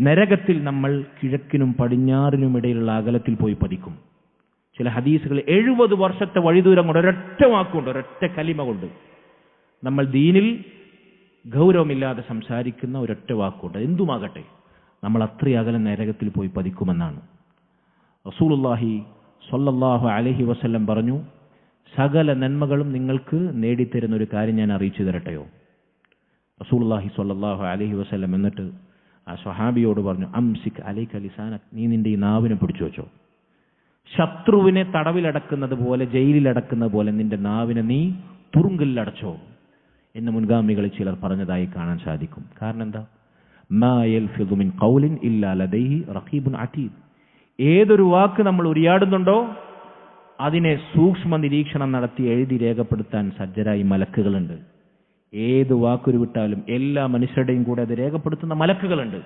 നരകത്തിൽ നമ്മൾ കിഴക്കിനും പടിഞ്ഞാറിനും ഇടയിലുള്ള അകലത്തിൽ പോയി പതിക്കും. ചില ഹദീസുകൾ എഴുപത് വർഷത്തെ വഴിദൂരം കൊണ്ട് ഒരൊറ്റ വാക്കുകൊണ്ട് ഒരൊറ്റ കലിമ കൊണ്ട് നമ്മൾ ദീനിൽ ഗൗരവമില്ലാതെ സംസാരിക്കുന്ന ഒരൊറ്റ വാക്കുണ്ട്. എന്തുമാകട്ടെ നമ്മൾ അത്രയകലം നരകത്തിൽ പോയി പതിക്കുമെന്നാണ്. റസൂലുള്ളാഹി സൊല്ലാഹു അലഹി വസ്ല്ലം പറഞ്ഞു സകല നന്മകളും നിങ്ങൾക്ക് നേടിത്തരുന്ന ഒരു കാര്യം ഞാൻ അറിയിച്ചു തരട്ടെയോ? റസൂലുള്ളാഹി സൊല്ലാഹു അലഹി വസ്ല്ലം എന്നിട്ട് ആ സ്വഹാബിയോട് പറഞ്ഞു അംസിക് അലൈക ലിസാനക് നീ നിന്റെ ഈ നാവിനെ പിടിച്ചു വെച്ചോ. ശത്രുവിനെ തടവിലടക്കുന്നത് പോലെ ജയിലിലടക്കുന്നത് പോലെ നിന്റെ നാവിനെ നീ തുറുങ്കിലടച്ചോ. എന്ന് മുൻഗാമികളിൽ ചിലർ പറഞ്ഞതായി കാണാൻ സാധിക്കും. കാരണം എന്താ? മിൻ ഖൗലിൻ ഇല്ലാ ലദൈഹി റഖീബുൻ അതീദ് ഏതൊരു വാക്ക് നമ്മൾ ഉരിയാടുന്നുണ്ടോ അതിനെ സൂക്ഷ്മ നിരീക്ഷണം നടത്തി എഴുതി രേഖപ്പെടുത്താൻ സജ്ജരായി മലക്കുകളുണ്ട്. ഏത് വാക്കൊരു വിട്ടാലും എല്ലാ മനുഷ്യരുടെയും കൂടെ അത് രേഖപ്പെടുത്തുന്ന മലക്കുകളുണ്ട്.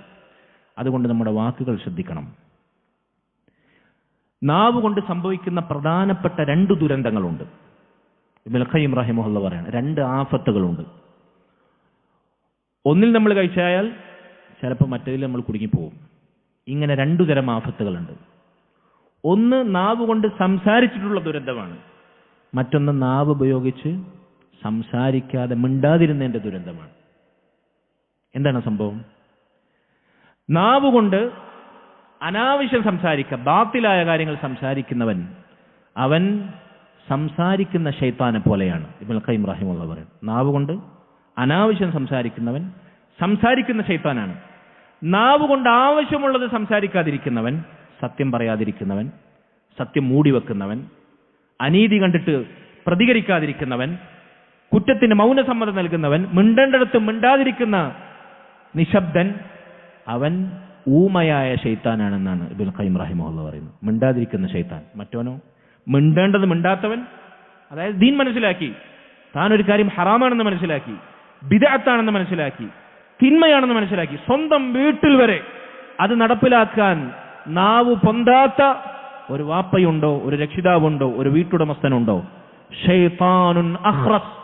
അതുകൊണ്ട് നമ്മുടെ വാക്കുകൾ ശ്രദ്ധിക്കണം. നാവ് കൊണ്ട് സംഭവിക്കുന്ന പ്രധാനപ്പെട്ട രണ്ട് ദുരന്തങ്ങളുണ്ട്. ഇബ്നുൽ ഖയ്യിം റഹിമഹുല്ല പറയാണ്. രണ്ട് ആഫത്തുകളുണ്ട്. ഒന്നിൽ നമ്മൾ കഴിച്ചായാൽ ചിലപ്പോൾ മറ്റേതിൽ നമ്മൾ കുടുങ്ങിപ്പോവും ഇങ്ങനെ രണ്ടു തരം ആഫത്തുകളുണ്ട്. ഒന്ന് നാവ് കൊണ്ട് സംസാരിച്ചിട്ടുള്ള ദുരന്തമാണ്. മറ്റൊന്ന് നാവ് ഉപയോഗിച്ച് സംസാരിക്കാതെ മിണ്ടാതിരുന്നതിന്റെ ദുരന്തമാണ്. എന്താണ് സംഭവം? നാവ് കൊണ്ട് അനാവശ്യം സംസാരിക്കുക ബാത്തിലായ കാര്യങ്ങൾ സംസാരിക്കുന്നവൻ അവൻ സംസാരിക്കുന്ന ഷെയ്ത്താനെ പോലെയാണ്. ഇബുൽ ഖൈം റഹിമുള്ള പറയും. നാവ് കൊണ്ട് അനാവശ്യം സംസാരിക്കുന്നവൻ സംസാരിക്കുന്ന ഷെയ്ത്താനാണ് നാവ് കൊണ്ട് ആവശ്യമുള്ളത് സംസാരിക്കാതിരിക്കുന്നവൻ സത്യം പറയാതിരിക്കുന്നവൻ സത്യം മൂടിവെക്കുന്നവൻ അനീതി കണ്ടിട്ട് പ്രതികരിക്കാതിരിക്കുന്നവൻ കുറ്റത്തിന് മൗനസമ്മതം നൽകുന്നവൻ മിണ്ടേണ്ടടത്ത് മിണ്ടാതിരിക്കുന്ന നിശബ്ദൻ അവൻ ഊമയായ ഷെയ്ത്താനാണെന്നാണ് ഇബുൽ ഖൈം റഹിമുള്ള പറയുന്നത്. മിണ്ടാതിരിക്കുന്ന ഷെയ്ത്താൻ മറ്റവനോ മിണ്ടേണ്ടത് മിണ്ടാത്തവൻ. അതായത് ദീൻ മനസ്സിലാക്കി. താൻ ഒരു കാര്യം ഹറാമാണെന്ന് മനസ്സിലാക്കി. ബിദാത്താണെന്ന് മനസ്സിലാക്കി. തിന്മയാണെന്ന് മനസ്സിലാക്കി. സ്വന്തം വീട്ടിൽ വരെ അത് നടപ്പിലാക്കാൻ നാവ് പൊന്താത്ത ഒരു വാപ്പയുണ്ടോ ഒരു രക്ഷിതാവുണ്ടോ ഒരു വീട്ടുടമസ്ഥനുണ്ടോ? ഷെയ്ത്താനുൻ അഹ്റസ്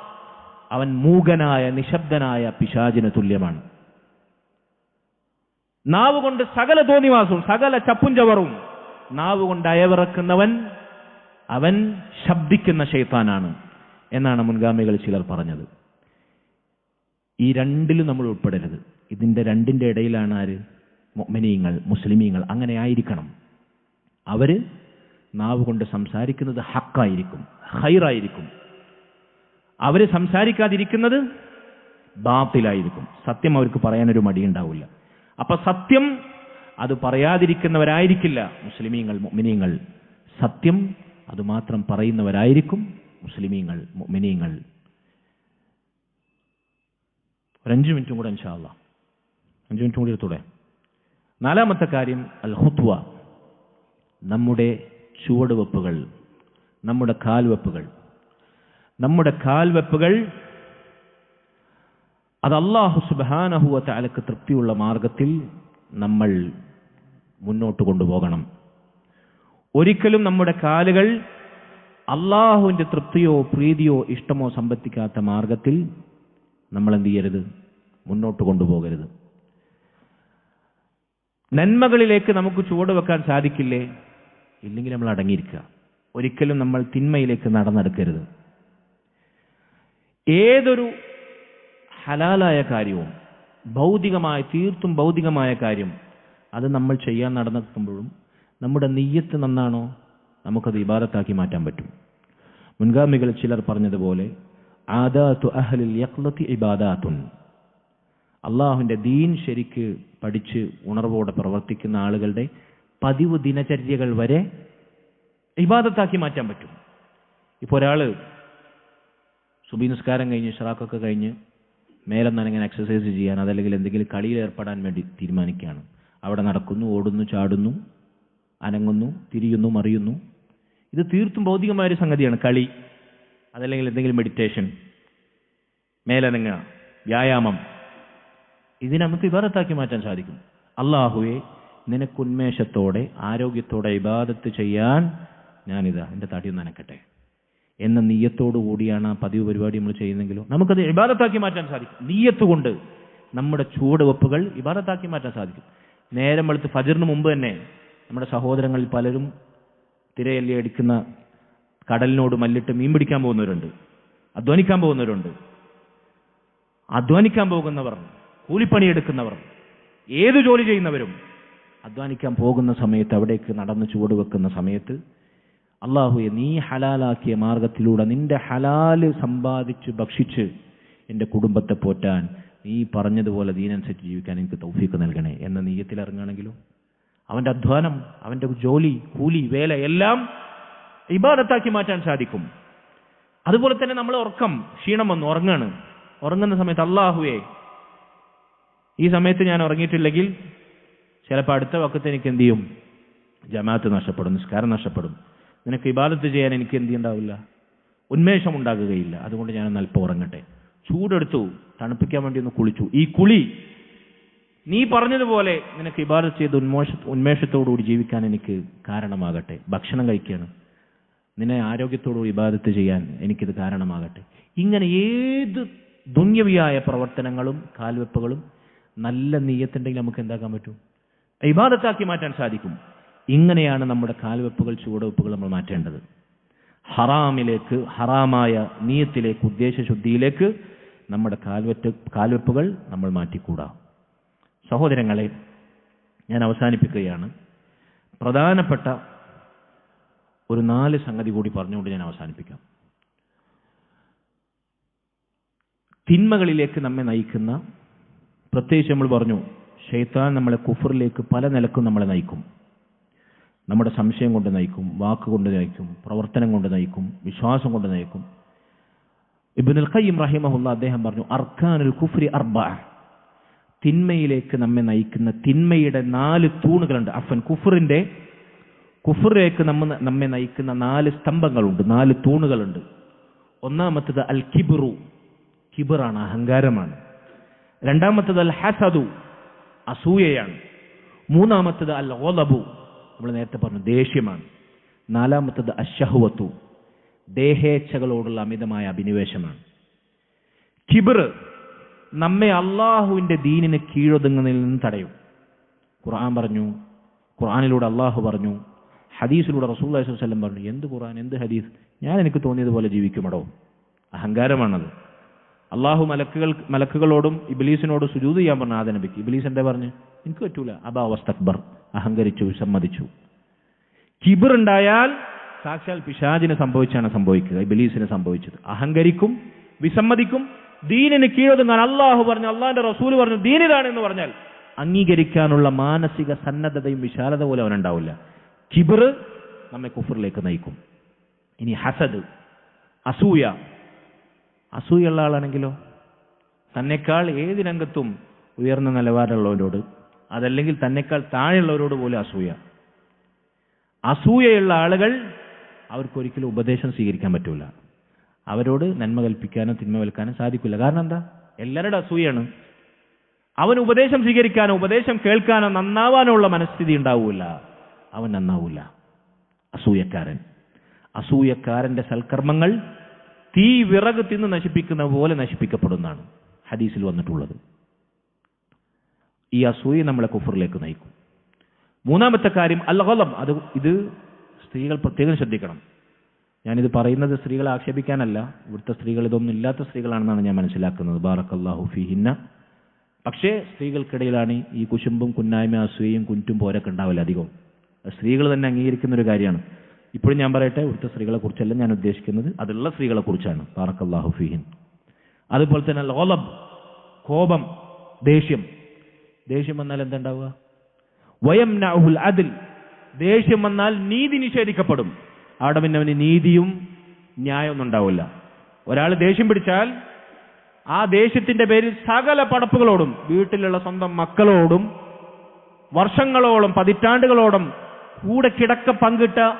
അവൻ മൂകനായ നിശബ്ദനായ പിശാചിന് തുല്യമാണ്. നാവ് കൊണ്ട് സകല തോന്നിവാസവും സകല ചപ്പുഞ്ചവറും നാവ് കൊണ്ട് അയവിറക്കുന്നവൻ അവൻ ശബ്ദിക്കുന്ന ഷെയ്ത്താനാണ് എന്നാണ് മുൻഗാമികൾ ചിലർ പറഞ്ഞത്. ഈ രണ്ടിലും നമ്മൾ ഉൾപ്പെടരുത്. ഇതിന്റെ രണ്ടിന്റെ ഇടയിലാണ് ആര്? മൊമിനീങ്ങൾ മുസ്ലിമീങ്ങൾ അങ്ങനെ ആയിരിക്കണം. അവർ നാവ് കൊണ്ട് സംസാരിക്കുന്നത് ഹക്കായിരിക്കും ഹൈറായിരിക്കും അവർ സംസാരിക്കാതിരിക്കുന്നത് ബാത്തിലായിരിക്കും. സത്യം അവർക്ക് പറയാനൊരു മടിയുണ്ടാവില്ല. അപ്പൊ സത്യം അത് പറയാതിരിക്കുന്നവരായിരിക്കില്ല മുസ്ലിമീങ്ങൾ മൊമിനീങ്ങൾ സത്യം അത് മാത്രം പറയുന്നവരായിരിക്കും മുസ്ലിമീങ്ങൾ മുഅ്മിനീങ്ങൾ. ഒരഞ്ച് മിനിറ്റും കൂടെ അഞ്ചാവുക അഞ്ച് മിനിറ്റും കൂടി എടുത്തൂടെ? നാലാമത്തെ കാര്യം അൽ ഹുത്വ നമ്മുടെ ചുവടുവെപ്പുകൾ നമ്മുടെ കാൽവെപ്പുകൾ. നമ്മുടെ കാൽവെപ്പുകൾ അത് അള്ളാഹു സുബാനഹുവ താലക്ക് തൃപ്തിയുള്ള മാർഗത്തിൽ നമ്മൾ മുന്നോട്ട് കൊണ്ടുപോകണം. ഒരിക്കലും നമ്മുടെ കാലുകൾ അള്ളാഹുവിന്റെ തൃപ്തിയോ പ്രീതിയോ ഇഷ്ടമോ സമ്പത്തിക്കാത്ത മാർഗത്തിൽ നമ്മൾ എന്ത് ചെയ്യരുത്? മുന്നോട്ട് കൊണ്ടുപോകരുത്. നന്മകളിലേക്ക് നമുക്ക് ചുവട് വെക്കാൻ സാധിക്കില്ലേ? ഇല്ലെങ്കിൽ നമ്മൾ അടങ്ങിയിരിക്കുക. ഒരിക്കലും നമ്മൾ തിന്മയിലേക്ക് നടന്നെടുക്കരുത്. ഏതൊരു ഹലാലായ കാര്യവും ഭൗതികമായ തീർത്തും ഭൗതികമായ കാര്യം അത് നമ്മൾ ചെയ്യാൻ നടന്നെത്തുമ്പോഴും നമ്മുടെ നെയ്യത്ത് നന്നാണോ? നമുക്കത് ഇബാദത്താക്കി മാറ്റാൻ പറ്റും. മുൻഗാമികൾ ചിലർ പറഞ്ഞതുപോലെ ആദാത്തു അഹലിൽ ഇബാദാത്തുൻ. അള്ളാഹുവിന്റെ ദീൻ ശരിക്ക് പഠിച്ച് ഉണർവോടെ പ്രവർത്തിക്കുന്ന ആളുകളുടെ പതിവ് ദിനചര്യകൾ വരെ ഇബാദത്താക്കി മാറ്റാൻ പറ്റും. ഇപ്പോൾ ഒരാൾ സുബി നിസ്കാരം കഴിഞ്ഞ് ഷറാഖൊക്കെ കഴിഞ്ഞ് മേലെ നനങ്ങനെ എക്സസൈസ് ചെയ്യാൻ അതല്ലെങ്കിൽ എന്തെങ്കിലും കളിയിൽ ഏർപ്പെടാൻ വേണ്ടി തീരുമാനിക്കുകയാണ്. അവിടെ നടക്കുന്നു ഓടുന്നു ചാടുന്നു അനങ്ങുന്നു തിരിയുന്നു മറിയുന്നു. ഇത് തീർത്തും ഭൗതികമായൊരു സംഗതിയാണ്. കളി അതല്ലെങ്കിൽ എന്തെങ്കിലും മെഡിറ്റേഷൻ മേലനങ്ങ വ്യായാമം. ഇതിനെ നമുക്ക് ഇബാദത്താക്കി മാറ്റാൻ സാധിക്കും. അള്ളാഹുവെ നിനക്കുന്മേഷത്തോടെ ആരോഗ്യത്തോടെ ഇബാദത്ത് ചെയ്യാൻ ഞാനിതാ എന്റെ തടി ഒന്ന് നനക്കട്ടെ എന്ന നീയത്തോടു കൂടിയാണ് ആ പതിവ് പരിപാടി നമ്മൾ ചെയ്യുന്നെങ്കിലോ നമുക്കത് ഇബാദത്താക്കി മാറ്റാൻ സാധിക്കും. നീയത്ത് കൊണ്ട് നമ്മുടെ ചുവടുവെപ്പുകൾ ഇബാദത്താക്കി മാറ്റാൻ സാധിക്കും. നേരം വെളുത്ത് ഫജറിന് മുമ്പ് തന്നെ നമ്മുടെ സഹോദരങ്ങളിൽ പലരും തിരയല്ലി അടിക്കുന്ന കടലിനോട് മല്ലിട്ട് മീൻ പിടിക്കാൻ പോകുന്നവരുണ്ട്. അധ്വാനിക്കാൻ പോകുന്നവരുണ്ട്. അധ്വാനിക്കാൻ പോകുന്നവർ കൂലിപ്പണിയെടുക്കുന്നവർ ഏത് ജോലി ചെയ്യുന്നവരും അധ്വാനിക്കാൻ പോകുന്ന സമയത്ത് അവിടേക്ക് നടന്ന് ചുവട് വെക്കുന്ന സമയത്ത് അള്ളാഹുയെ നീ ഹലാലാക്കിയ മാർഗത്തിലൂടെ നിന്റെ ഹലാൽ സമ്പാദിച്ച് ഭക്ഷിച്ച് എന്റെ കുടുംബത്തെ പോറ്റാൻ നീ പറഞ്ഞതുപോലെ ദീനനുസരിച്ച് ജീവിക്കാൻ എനിക്ക് തൗഫീക്ക് നൽകണേ എന്ന നീയത്തിൽ ഇറങ്ങുകയാണെങ്കിലും അവന്റെ അധ്വാനം അവന്റെ ജോലി കൂലി വേല എല്ലാം ഇബാദത്താക്കി മാറ്റാൻ സാധിക്കും. അതുപോലെ തന്നെ നമ്മൾ ഉറക്കം ക്ഷീണം വന്നു ഉറങ്ങാണ്. ഉറങ്ങുന്ന സമയത്ത് അള്ളാഹുവേ ഈ സമയത്ത് ഞാൻ ഉറങ്ങിയിട്ടില്ലെങ്കിൽ ചിലപ്പോൾ അടുത്ത വക്കത്ത് എനിക്ക് എന്ത് ചെയ്യും? ജമാഅത്ത് നഷ്ടപ്പെടും നിസ്കാരം നഷ്ടപ്പെടും. നിനക്ക് ഇബാദത്ത് ചെയ്യാൻ എനിക്ക് എന്ത് ഉണ്ടാവില്ല ഉന്മേഷം ഉണ്ടാകുകയില്ല. അതുകൊണ്ട് ഞാൻ അല്പം ഉറങ്ങട്ടെ. ചൂടെടുത്തു തണുപ്പിക്കാൻ വേണ്ടി ഒന്ന് കുളിച്ചു. ഈ കുളി നീ പറഞ്ഞതുപോലെ നിനക്ക് ഇബാദത്ത് ചെയ്ത് ഉന്മോഷ ഉന്മേഷത്തോടുകൂടി ജീവിക്കാൻ എനിക്ക് കാരണമാകട്ടെ. ഭക്ഷണം കഴിക്കുകയാണ് നിന്നെ ആരോഗ്യത്തോടുകൂടി ഇബാദത്ത് ചെയ്യാൻ എനിക്കിത് കാരണമാകട്ടെ. ഇങ്ങനെ ഏത് ദുന്യവിയായ പ്രവർത്തനങ്ങളും കാൽവെപ്പുകളും നല്ല നീയത്തുണ്ടെങ്കിൽ നമുക്ക് എന്താക്കാൻ പറ്റും? ഇബാദത്താക്കി മാറ്റാൻ സാധിക്കും. ഇങ്ങനെയാണ് നമ്മുടെ കാൽവെപ്പുകൾ ചുവടുവെപ്പുകൾ നമ്മൾ മാറ്റേണ്ടത്. ഹറാമിലേക്ക് ഹറാമായ നീയത്തിലേക്ക് ഉദ്ദേശശുദ്ധിയിലേക്ക് നമ്മുടെ കാൽവെറ്റ് കാൽവെപ്പുകൾ നമ്മൾ മാറ്റിക്കൂടാ. സഹോദരങ്ങളെ ഞാൻ അവസാനിപ്പിക്കുകയാണ്. പ്രധാനപ്പെട്ട ഒരു നാല് സംഗതി കൂടി പറഞ്ഞുകൊണ്ട് ഞാൻ അവസാനിപ്പിക്കാം. തിന്മകളിലേക്ക് നമ്മെ നയിക്കുന്ന പ്രത്യേകിച്ച് നമ്മൾ പറഞ്ഞു ഷെയ്ത്താൻ നമ്മളെ കുഫറിലേക്ക് പല നിലക്കും നമ്മളെ നയിക്കും. നമ്മുടെ സംശയം കൊണ്ട് നയിക്കും വാക്കുകൊണ്ട് നയിക്കും പ്രവർത്തനം കൊണ്ട് നയിക്കും വിശ്വാസം കൊണ്ട് നയിക്കും. ഇബ്നുൽ ഖയ്യിം റഹിമഹുല്ല അദ്ദേഹം പറഞ്ഞു അർക്കാനുൽ കുഫ്രി അർബ. തിന്മയിലേക്ക് നമ്മെ നയിക്കുന്ന തിന്മയുടെ നാല് തൂണുകളുണ്ട്. അഫൻ കുഫറിന്റെ കുഫറിലേക്ക് നമ്മ നമ്മെ നയിക്കുന്ന നാല് സ്തംഭങ്ങളുണ്ട്. നാല് തൂണുകളുണ്ട്. ഒന്നാമത്തത് അൽ കിബിറു. കിബിറാണ് അഹങ്കാരമാണ്. രണ്ടാമത്തത് അൽ ഹസദു. അസൂയയാണ്. മൂന്നാമത്തത് അൽ ഓലബു നമ്മൾ നേരത്തെ പറഞ്ഞു ദേഷ്യമാണ്. നാലാമത്തത് അശഹുവത്തു ദേഹേച്ഛകളോടുള്ള അമിതമായ അഭിനിവേശമാണ്. കിബിർ നമ്മെ അള്ളാഹുവിന്റെ ദീനിന് കീഴൊതുങ്ങുന്നതിൽ നിന്ന് തടയും. ഖുർആൻ പറഞ്ഞു ഖുർആാനിലൂടെ അള്ളാഹു പറഞ്ഞു ഹദീസിലൂടെ റസൂൽ വല്ലം പറഞ്ഞു എന്ത് ഖുർആൻ എന്ത് ഹദീസ്? ഞാൻ എനിക്ക് തോന്നിയതുപോലെ ജീവിക്കുമടോ? അഹങ്കാരമാണത്. അള്ളാഹു മലക്കുകൾ മലക്കുകളോടും ഇബ്ലീസിനോടും സുജൂത് ചെയ്യാൻ പറഞ്ഞു ആദ നബിക്ക് ഇബിലീസ് എന്താ പറഞ്ഞു? എനിക്ക് പറ്റൂല. അബാ വസ്തക്ബർ അഹങ്കരിച്ചു വിസമ്മതിച്ചു. കിബിർ ഉണ്ടായാൽ സാക്ഷാൽ പിശാജിന് സംഭവിച്ചാണ് സംഭവിക്കുക ഇബിലീസിന് സംഭവിച്ചത്. അഹങ്കരിക്കും വിസമ്മതിക്കും ദീനിന് കീഴൊതുങ്ങാൻ അള്ളാഹു പറഞ്ഞു അള്ളാഹിന്റെ റസൂൽ പറഞ്ഞു ദീനിതാണെന്ന് പറഞ്ഞാൽ അംഗീകരിക്കാനുള്ള മാനസിക സന്നദ്ധതയും വിശാലത പോലും അവനുണ്ടാവില്ല. കിബിർ നമ്മെ കുഫറിലേക്ക് നയിക്കും. ഇനി ഹസദ് അസൂയ. അസൂയുള്ള ആളാണെങ്കിലോ? തന്നെക്കാൾ ഏത് രംഗത്തും ഉയർന്ന നിലവാരമുള്ളവരോട് അതല്ലെങ്കിൽ തന്നെക്കാൾ താഴെയുള്ളവരോട് പോലും അസൂയ. അസൂയയുള്ള ആളുകൾ അവർക്കൊരിക്കലും ഉപദേശം സ്വീകരിക്കാൻ പറ്റൂല. അവരോട് നന്മ കൽപ്പിക്കാനോ തിന്മ കൽക്കാനോ സാധിക്കില്ല. കാരണം എന്താ? എല്ലാവരുടെ അസൂയാണ് അവൻ ഉപദേശം സ്വീകരിക്കാനോ ഉപദേശം കേൾക്കാനോ നന്നാവാനോ ഉള്ള മനസ്ഥിതി ഉണ്ടാവൂല. അവൻ നന്നാവൂല. അസൂയക്കാരൻ. അസൂയക്കാരന്റെ സൽക്കർമ്മങ്ങൾ തീ വിറക് തിന്ന് നശിപ്പിക്കുന്ന പോലെ നശിപ്പിക്കപ്പെടുന്നതാണ് ഹദീസിൽ വന്നിട്ടുള്ളത്. ഈ അസൂയ നമ്മളെ കുഫറിലേക്ക് നയിക്കും. മൂന്നാമത്തെ കാര്യം അൽഗലം അത് ഇത് സ്ത്രീകൾ പ്രത്യേകം ശ്രദ്ധിക്കണം. ഞാനിത് പറയുന്നത് സ്ത്രീകളെ ആക്ഷേപിക്കാനല്ല. ഇവിടുത്തെ സ്ത്രീകൾ ഇതൊന്നും ഇല്ലാത്ത സ്ത്രീകളാണെന്നാണ് ഞാൻ മനസ്സിലാക്കുന്നത്. ബാറക്കല്ലാഹു ഫിഹിന്ന. പക്ഷേ സ്ത്രീകൾക്കിടയിലാണ് ഈ കുശുമ്പും കുന്നായ്മ അസൂയയും കുറ്റും പോരൊക്കെ ഉണ്ടാവില്ല അധികം. അത് സ്ത്രീകൾ തന്നെ അംഗീകരിക്കുന്ന ഒരു കാര്യമാണ്. ഇപ്പോഴും ഞാൻ പറയട്ടെ ഇവിടുത്തെ സ്ത്രീകളെ കുറിച്ചല്ല ഞാൻ ഉദ്ദേശിക്കുന്നത്. അതുള്ള സ്ത്രീകളെ കുറിച്ചാണ്. ബാറക്കല്ലാഹു ഫിഹിൻ. അതുപോലെ തന്നെ ലോലബ് കോപം ദേഷ്യം. ദേഷ്യം വന്നാൽ എന്തുണ്ടാവുക വയം അതിൽ ദേഷ്യം വന്നാൽ നീതി നിഷേധിക്കപ്പെടും. അവിടെ പിന്നെ അവന് നീതിയും ന്യായമൊന്നും ഉണ്ടാവില്ല. ഒരാൾ ദേഷ്യം പിടിച്ചാൽ ആ ദേഷ്യത്തിന്റെ പേരിൽ സകല പടപ്പുകളോടും വീട്ടിലുള്ള സ്വന്തം മക്കളോടും വർഷങ്ങളോളം പതിറ്റാണ്ടുകളോടും കൂടെ കിടക്ക പങ്കിട്ട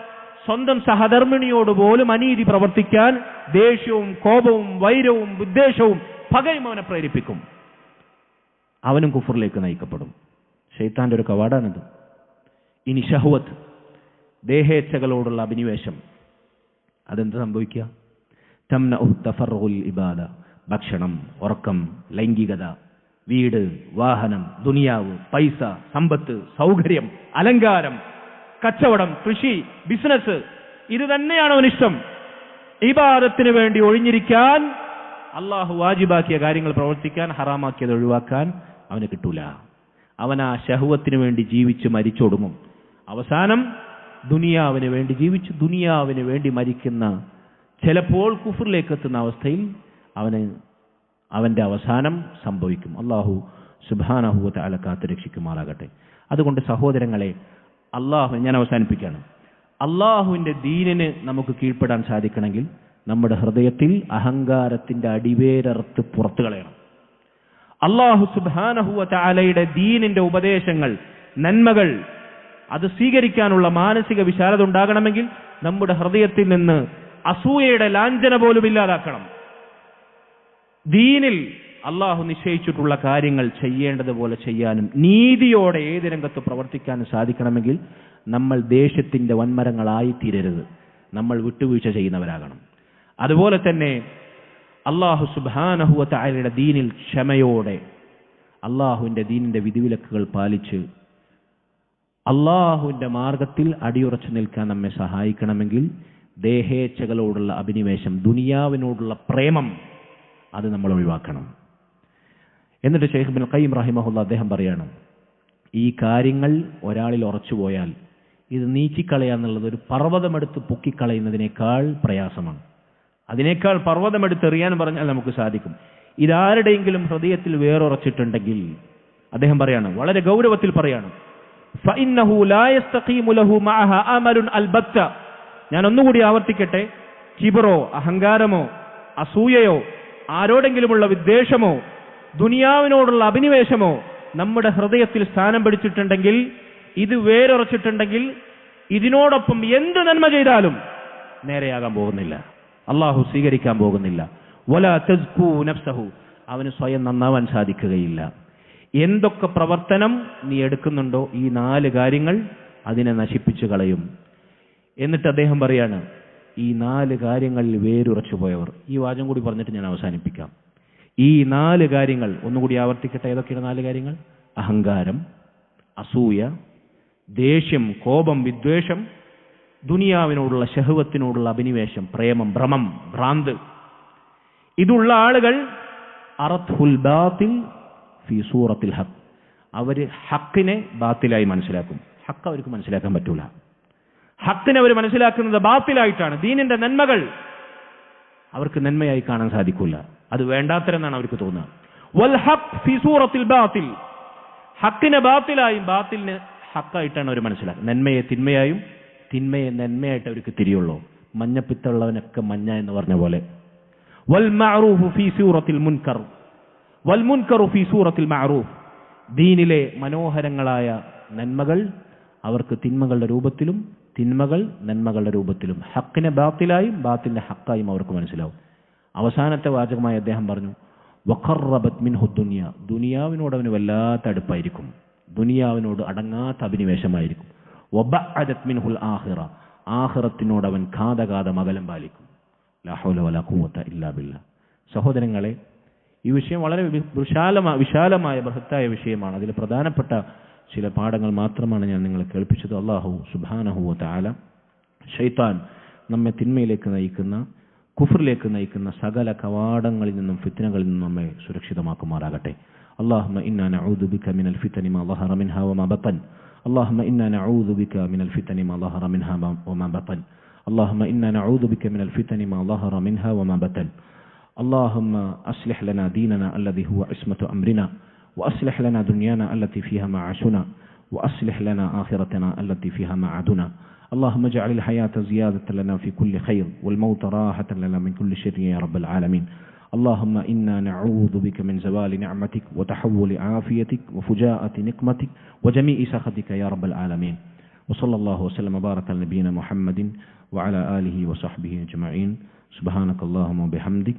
സ്വന്തം സഹധർമ്മിണിയോട് പോലും അനീതി പ്രവർത്തിക്കാൻ ദേഷ്യവും കോപവും വൈരവും വിദ്വേഷവും പകയും അവനെ പ്രേരിപ്പിക്കും. അവനും കുഫറിലേക്ക് നയിക്കപ്പെടും. ഷെയ്ത്താന്റെ ഒരു കവാടാണിത്. ഇനി ഷഹുവത്ത്. ദേഹേച്ഛകളോടുള്ള അഭിനിവേശം. അതെന്ത് സംഭവിക്കുക? തംന തഫറുൽ ഇബാദ. ഭക്ഷണം ഉറക്കം ലൈംഗികത വീട് വാഹനം ദുനിയാവ് പൈസ സമ്പത്ത് സൗകര്യം അലങ്കാരം കച്ചവടം കൃഷി ബിസിനസ് ഇത് തന്നെയാണ് അവനിഷ്ടം ഇബാദത്തിന് വേണ്ടി ഒഴിഞ്ഞിരിക്കാൻ അള്ളാഹു വാജിബാക്കിയ കാര്യങ്ങൾ പ്രവർത്തിക്കാൻ ഹറാമാക്കിയത് ഒഴിവാക്കാൻ അവന് കിട്ടൂല. അവൻ ആ ശഹുവത്തിന് വേണ്ടി ജീവിച്ച് മരിച്ചൊടുങ്ങും. അവസാനം ദുനിയാവിന് വേണ്ടി ജീവിച്ച് ദുനിയാവിന് വേണ്ടി മരിക്കുന്ന ചിലപ്പോൾ കുഫറിലേക്ക് എത്തുന്ന അവസ്ഥയിൽ അവന് അവന്റെ അവസാനം സംഭവിക്കും. അള്ളാഹു സുബാനഹുവത്തെ അല കാത്ത് രക്ഷിക്കുമാറാകട്ടെ. അതുകൊണ്ട് സഹോദരങ്ങളെ അള്ളാഹു ഞാൻ അവസാനിപ്പിക്കുകയാണ്. അള്ളാഹുവിന്റെ ദീനിന് നമുക്ക് കീഴ്പ്പെടാൻ സാധിക്കണമെങ്കിൽ നമ്മുടെ ഹൃദയത്തിൽ അഹങ്കാരത്തിന്റെ അടിവേരർത്ത് പുറത്തു കളയണം. അള്ളാഹു സുബാനഹുവ താലയുടെ ദീനിന്റെ ഉപദേശങ്ങൾ നന്മകൾ അത് സ്വീകരിക്കാനുള്ള മാനസിക വിശാലത ഉണ്ടാകണമെങ്കിൽ നമ്മുടെ ഹൃദയത്തിൽ നിന്ന് അസൂയയുടെ ലാഞ്ചന പോലും ഇല്ലാതാക്കണം. ദീനിൽ അള്ളാഹു നിശ്ചയിച്ചിട്ടുള്ള കാര്യങ്ങൾ ചെയ്യേണ്ടതുപോലെ ചെയ്യാനും നീതിയോടെ ഏത് രംഗത്ത് പ്രവർത്തിക്കാനും സാധിക്കണമെങ്കിൽ നമ്മൾ ദേശത്തിന്റെ വൻമരങ്ങളായി തീരരുത്. നമ്മൾ വിട്ടുവീഴ്ച ചെയ്യുന്നവരാകണം. അതുപോലെ തന്നെ അള്ളാഹു സുബാനഹുവ താരയുടെ ദീനിൽ ക്ഷമയോടെ അള്ളാഹുവിന്റെ ദീനിന്റെ വിധിവിലക്കുകൾ പാലിച്ച് അള്ളാഹുവിന്റെ മാർഗത്തിൽ അടിയുറച്ചു നിൽക്കാൻ നമ്മെ സഹായിക്കണമെങ്കിൽ ദേഹേച്ഛകളോടുള്ള അഭിനിവേശം ദുനിയാവിനോടുള്ള പ്രേമം അത് നമ്മൾ ഒഴിവാക്കണം. എന്നിട്ട് ഷെയ്ഖ് ബിൻ ഖയ്യിം റഹിമഹുല്ല അദ്ദേഹം പറയാണ് ഈ കാര്യങ്ങൾ ഒരാളിൽ ഉറച്ചുപോയാൽ ഇത് നീക്കിക്കളയുക എന്നുള്ളത് ഒരു പർവതമെടുത്ത് പൊക്കിക്കളയുന്നതിനേക്കാൾ പ്രയാസമാണ്. അതിനേക്കാൾ പർവതമെടുത്തെറിയാൻ പറഞ്ഞാൽ നമുക്ക് സാധിക്കും. ഇതാരുടെയെങ്കിലും ഹൃദയത്തിൽ വേറുറച്ചിട്ടുണ്ടെങ്കിൽ അദ്ദേഹം പറയാണ് വളരെ ഗൗരവത്തിൽ പറയാണ് ഞാൻ ഒന്നുകൂടി ആവർത്തിക്കട്ടെ. കിബറോ അഹങ്കാരമോ അസൂയയോ ആരോടെങ്കിലുമുള്ള വിദ്വേഷമോ ദുനിയാവിനോടുള്ള അഭിനിവേശമോ നമ്മുടെ ഹൃദയത്തിൽ സ്ഥാനം പിടിച്ചിട്ടുണ്ടെങ്കിൽ ഇത് വേരുറച്ചിട്ടുണ്ടെങ്കിൽ ഇതിനോടൊപ്പം എന്ത് നന്മ ചെയ്താലും നേരെയാകാൻ പോകുന്നില്ല. അള്ളാഹു സ്വീകരിക്കാൻ പോകുന്നില്ല. നഫ്സഹു. അവന് സ്വയം നന്നാവാൻ സാധിക്കുകയില്ല. എന്തൊക്കെ പ്രവർത്തനം നീ എടുക്കുന്നുണ്ടോ ഈ നാല് കാര്യങ്ങൾ അതിനെ നശിപ്പിച്ചു കളയും. എന്നിട്ട് അദ്ദേഹം പറയാണ് ഈ നാല് കാര്യങ്ങളിൽ വേരുറച്ചു പോയവർ. ഈ വാചം കൂടി പറഞ്ഞിട്ട് ഞാൻ അവസാനിപ്പിക്കാം. ഈ നാല് കാര്യങ്ങൾ ഒന്നുകൂടി ആവർത്തിക്കട്ടെ ഏതൊക്കെയാണ് നാല് കാര്യങ്ങൾ? അഹങ്കാരം അസൂയ ദേഷ്യം കോപം വിദ്വേഷം ദുനിയാവിനോടുള്ള ശഹുവത്തിനോടുള്ള അഭിനിവേശം പ്രേമം ഭ്രമം ഭ്രാന്ത്. ഇതുള്ള ആളുകൾ അറത്ഹുൽ ബാത്തിൽ ഫി സൂറത്തിൽ ഹക്ക് അവർ ഹക്കിനെ ബാത്തിലായി മനസ്സിലാക്കും. ഹക്ക് അവർക്ക് മനസ്സിലാക്കാൻ പറ്റൂല. ഹക്കിനെ അവർ മനസ്സിലാക്കുന്നത് ബാത്തിലായിട്ടാണ്. ദീനിന്റെ നന്മകൾ അവർക്ക് നന്മയായി കാണാൻ സാധിക്കില്ല അത് വേണ്ടാത്തരെന്നാണ് അവർക്ക് തോന്നുക. വൽ ഫി സൂറത്തിൽ ഹക്കിനെ ബാത്തിലായും ബാത്തിലിന് ഹക്കായിട്ടാണ് അവർ മനസ്സിലാക്കുന്നത് നന്മയെ തിന്മയായും തിന്മയെ നന്മയായിട്ട് അവർക്ക് തിരിയുള്ളൂ. മഞ്ഞപ്പിത്തുള്ളവനൊക്കെ മഞ്ഞ എന്ന് പറഞ്ഞ പോലെ. വൽ മാറൂഫ് ഫി സൂറത്തിൽ മുൻകർ. വൽ മുൻകറു ഫി സൂറത്തിൽ മഅറൂഫ്. ദീനിലെ മനോഹരങ്ങളായ നന്മകൾ അവർക്ക് തിന്മകളുടെ രൂപത്തിലും തിന്മകൾ നന്മകളുടെ രൂപത്തിലും. ഹക്കിനെ ബാത്തിലായും ബാത്തിന്റെ ഹക്കായും അവർക്ക് മനസ്സിലാവും. അവസാനത്തെ വാചകമായി അദ്ദേഹം പറഞ്ഞു വഖറബത് മിൻഹു ദുനിയ. ദുനിയാവിനോട് അവന് വല്ലാത്ത അടുപ്പായിരിക്കും. ദുനിയാവിനോട് അടങ്ങാത്ത അഭിനിവേശമായിരിക്കും. വബഅദത് മിൻഹുൽ ആഹിറ. ആഹിറത്തിനോട് അവൻ ഘാതഘാത മകലം പാലിക്കും. ലാ ഹൗല വലാ ഖുവത ഇല്ലാ സഹോദരങ്ങളെ ഈ വിഷയം വളരെ വി- വിശാലമായ വിശാലമായ ബൃഹത്തായ വിഷയമാണ് അതിൽ പ്രധാനപ്പെട്ട ചില പാഠങ്ങൾ മാത്രമാണ് ഞാൻ നിങ്ങളെ കേൾപ്പിച്ചത് അള്ളാഹു സുബാനഹു താല ഷൈത്താൻ നമ്മെ തിന്മയിലേക്ക് നയിക്കുന്ന കുഫറിലേക്ക് നയിക്കുന്ന സകല കവാടങ്ങളിൽ നിന്നും ഫിത്തനകളിൽ നിന്നും നമ്മെ സുരക്ഷിതമാക്കുമാറാകട്ടെ اللهم إنا نعوذ بك من الفتن ما ظهر منها وما بطن اللهم إنا نعوذ بك من الفتن ما ظهر منها وما بطن اللهم إنا نعوذ بك من الفتن ما ظهر منها وما بطن اللهم أصلح لنا ديننا الذي هو عصمة أمرنا وأصلح لنا دنيانا التي فيها معاشنا وأصلح لنا آخرتنا التي فيها معادنا. اللهم اجعل الحياة زيادة لنا في كل خير والموت راحة لنا من كل شر يا رب العالمين. اللهم إنا نعوذ بك من زوال نعمتك وتحول عافيتك وفجاءة نقمتك وجميع سخطك يا رب العالمين. وصلى الله وسلم وبارك على نبينا محمد وعلى آله وصحبه أجمعين. سبحانك اللهم وبحمدك.